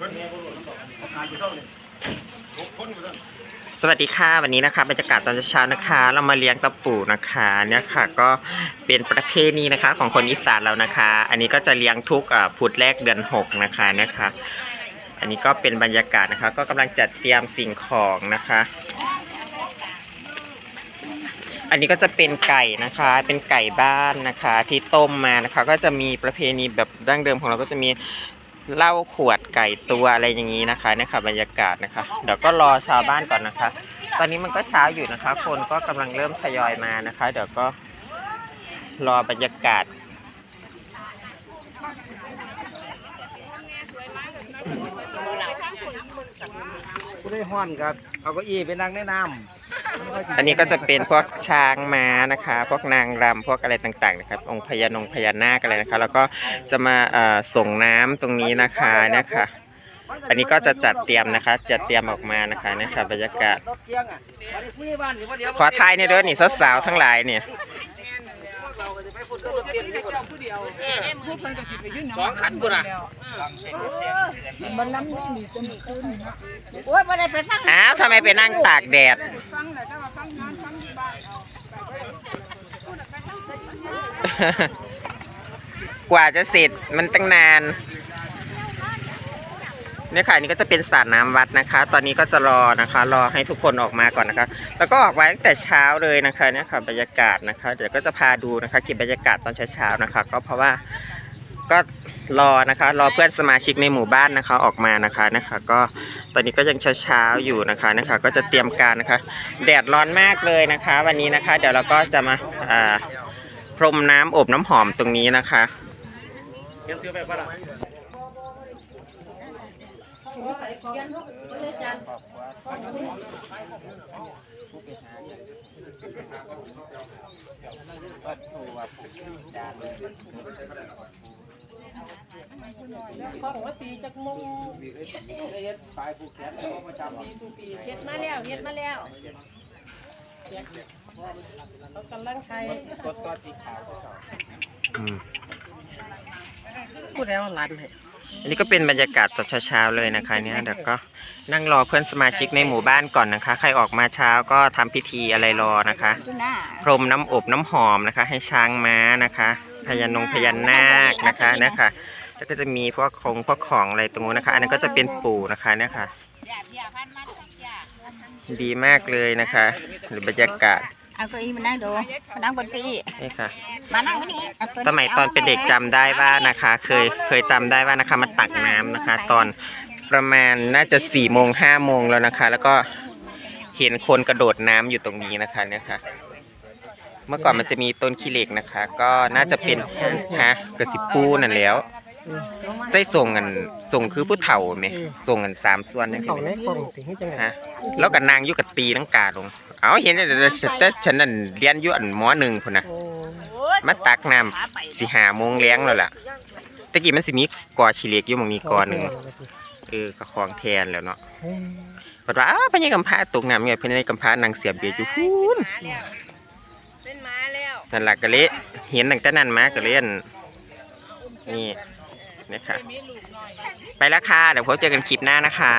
สวัสดีค่ะวันนี้นะคะบรรยากาศตอนเช้านะคะ เรามาเลี้ยงตะปูนะคะเนี่ยค่ะก็เป็นประเพณีนะคะของคนอีสานเรานะคะ อันนี้ก็จะเลี้ยงทุกอ่าพุธแรกเดือนหกนะคะเนี่ยค่ะอันนี้ก็เป็นบรรยากาศนะคะ ก็กำลังจัดเตรียมสิ่งของนะคะ อันนี้ก็จะเป็นไก่นะคะ เป็นไก่บ้านนะคะ ที่ต้มมานะคะ ก็จะมีประเพณีแบบดั้งเดิมของเราก็จะมี เหล้าขวดไก่ตัวอะไรอย่างนี้นะคะเนี่ยค่ะบรรยากาศนะคะ เดี๋ยวก็รอชาวบ้านก่อนนะคะ ตอนนี้มันก็เช้าอยู่นะคะ คนก็กำลังเริ่มทยอยมานะคะ เดี๋ยวก็รอบรรยากาศผู้ได้ห้อนครับเอาก็อี้ไปนั่งในน้ำ อันนี้ก็จะเป็นพวกช้างม้านะคะ พวกนางรำพวกอะไรต่างๆนะครับองค์พญานงพญานาคอะไรนะคะ แล้วก็จะมาเอ่อส่งน้ำตรงนี้นะคะนะคะอันนี้ก็จะจัดเตรียมนะคะ จัดเตรียมออกมานะคะนะคะบรรยากาศรถเกียงอะอันนี้ผู้ใหญ่บ้านนี่ว่าเดี๋ยวขอทายในอยเด้อนี่สาวๆทั้งหลายเนี่ยเราก็จะไปพูดกับรถเกียงนี่ก่อนสองคันพุ่นอะมันล้ำนี่มีจะมีคืนนะโอ้ยไม่ได้ไปฟังอ้าวทำไมไปนั่งตากแดด ฟังเลยแต่ว่าฟังงานฟังที่บ้านเอา กว่าจะเสร็จมันตั้งนานเนี่ยค่ะนี่ก็จะเป็นสระน้ำวัดนะคะ ตอนนี้ก็จะรอนะคะ รอให้ทุกคนออกมาก่อนนะคะ แล้วก็ออกมาตั้งแต่เช้าเลยนะคะเนี่ยค่ะบรรยากาศนะคะ เดี๋ยวก็จะพาดูนะคะเก็บบรรยากาศตอนเช้าๆนะคะ ก็เพราะว่าก็รอนะคะ รอเพื่อนสมาชิกในหมู่บ้านนะคะออกมานะคะนะคะ ก็ตอนนี้ก็ยังเช้าๆอยู่นะคะนะคะ ก็จะเตรียมการนะคะ แดดร้อนมากเลยนะคะ วันนี้นะคะ เดี๋ยวเราก็จะมาอ่า พรมน้ำอบน้ำหอมตรงนี้นะคะเกียงซื้อไปป่ะล่ะของว่าตีจากมงเฮ็ดปลายผูกแขนเฮ็ดมาแล้วเฮ็ดมาแล้ว เขากำลังใช้กดตัวสีขาวอืมพูดแล้วร้านเลยอันนี้ก็เป็นบรรยากาศตอนเช้าๆเลยนะคะเนี่ยเดี๋ยวก็นั่งรอเพื่อนสมาชิกในหมู่บ้านก่อนนะคะ ใครออกมาเช้าก็ทำพิธีอะไรรอนะคะ พรมน้ำอบน้ำหอมนะคะ ให้ช้างม้านะคะพญานงพญานาคนะคะนะคะแล้วก็จะมีพวกของพวกของอะไรตรงนู้นนะคะ อันนั้นก็จะเป็นปู่นะคะเนี่ยค่ะ ดีมากเลยนะคะหรือบรรยากาศ เอาเก้าอี้มานั่งดูมานั่งบนเก้าอี้นี่ค่ะ มานั่งนี่เอาตัวสมัยตอนเป็นเด็กจำได้ว่านะคะ เคยเคยจำได้ว่านะคะมาตักน้ำนะคะ ตอนประมาณน่าจะสี่โมงห้าโมงแล้วนะคะ แล้วก็เห็นคนกระโดดน้ำอยู่ตรงนี้นะคะเนี่ยค่ะ เมื่อก่อนมันจะมีต้นขี้เหล็กนะคะ ก็น่าจะเป็นฮะกระสิปูนั่นแหล้ว ใส่ส่งกันส่งคือผู้เฒ่าไหมส่งกันสามส่วนอย่างเขานี้ในกล่องถึงจังไงฮะแล้วก็นางอยู่กับตีลังกาลง เอาเห็นแต่แต่ฉันนั่นเรียนอยู่อันมหนึ่งพุ่นนะ โอ้มาตักน้ำ สิหาโมงแล้งแล้วล่ะตะกี้มันสิมีกอชิเล็กอยู่หมองมีกอหนึ่งเออก็คลองแทนแล้วเนาะเฮ้ยเพราะว่าอ้าวพญากำพร้าตกน้ำไงพญากำพร้านางเสียบเบียดอยู่พูนเป็นม้าแล้วนั่นล่ะก็เลยเห็นตั้งแต่นั้นมาก็เลยอั่นนี่ นี่ค่ะ ไปแล้วค่ะ เดี๋ยวพบเจอกันคลิปหน้านะคะ